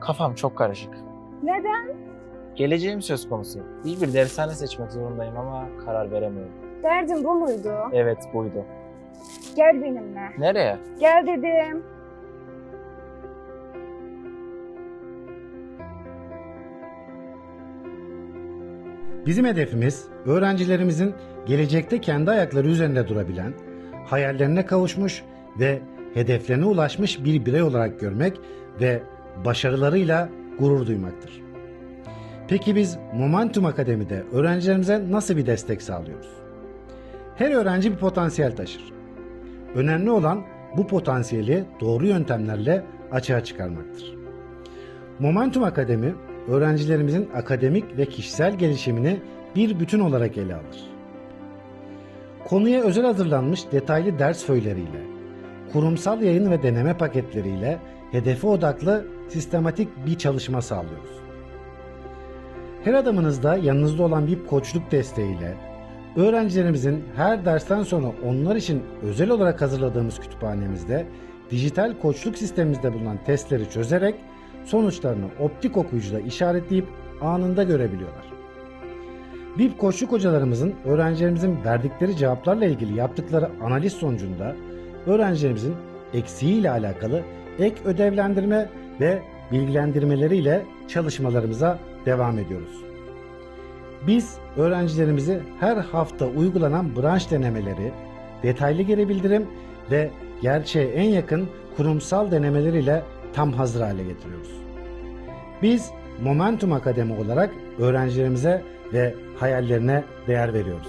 Kafam çok karışık. Neden? Geleceğim söz konusu. İyi bir dershane seçmek zorundayım ama karar veremiyorum. Derdin bu muydu? Evet buydu. Gel benimle. Nereye? Gel dedim. Bizim hedefimiz öğrencilerimizin gelecekte kendi ayakları üzerinde durabilen, hayallerine kavuşmuş ve hedeflerine ulaşmış bir birey olarak görmek ve başarılarıyla gurur duymaktır. Peki biz Momentum Akademi'de öğrencilerimize nasıl bir destek sağlıyoruz? Her öğrenci bir potansiyel taşır. Önemli olan bu potansiyeli doğru yöntemlerle açığa çıkarmaktır. Momentum Akademi, öğrencilerimizin akademik ve kişisel gelişimini bir bütün olarak ele alır. Konuya özel hazırlanmış detaylı ders föyleriyle, kurumsal yayın ve deneme paketleriyle hedefe odaklı sistematik bir çalışma sağlıyoruz. Her adımınızda yanınızda olan bir koçluk desteğiyle öğrencilerimizin her dersten sonra onlar için özel olarak hazırladığımız kütüphanemizde dijital koçluk sistemimizde bulunan testleri çözerek sonuçlarını optik okuyucuda işaretleyip anında görebiliyorlar. VIP koçluk hocalarımızın öğrencilerimizin verdikleri cevaplarla ilgili yaptıkları analiz sonucunda öğrencilerimizin eksiğiyle alakalı ek ödevlendirme ve bilgilendirmeleriyle çalışmalarımıza devam ediyoruz. Biz öğrencilerimizi her hafta uygulanan branş denemeleri, detaylı geri bildirim ve gerçeğe en yakın kurumsal denemeleriyle tam hazır hale getiriyoruz. Biz Momentum Akademi olarak öğrencilerimize ve hayallerine değer veriyoruz.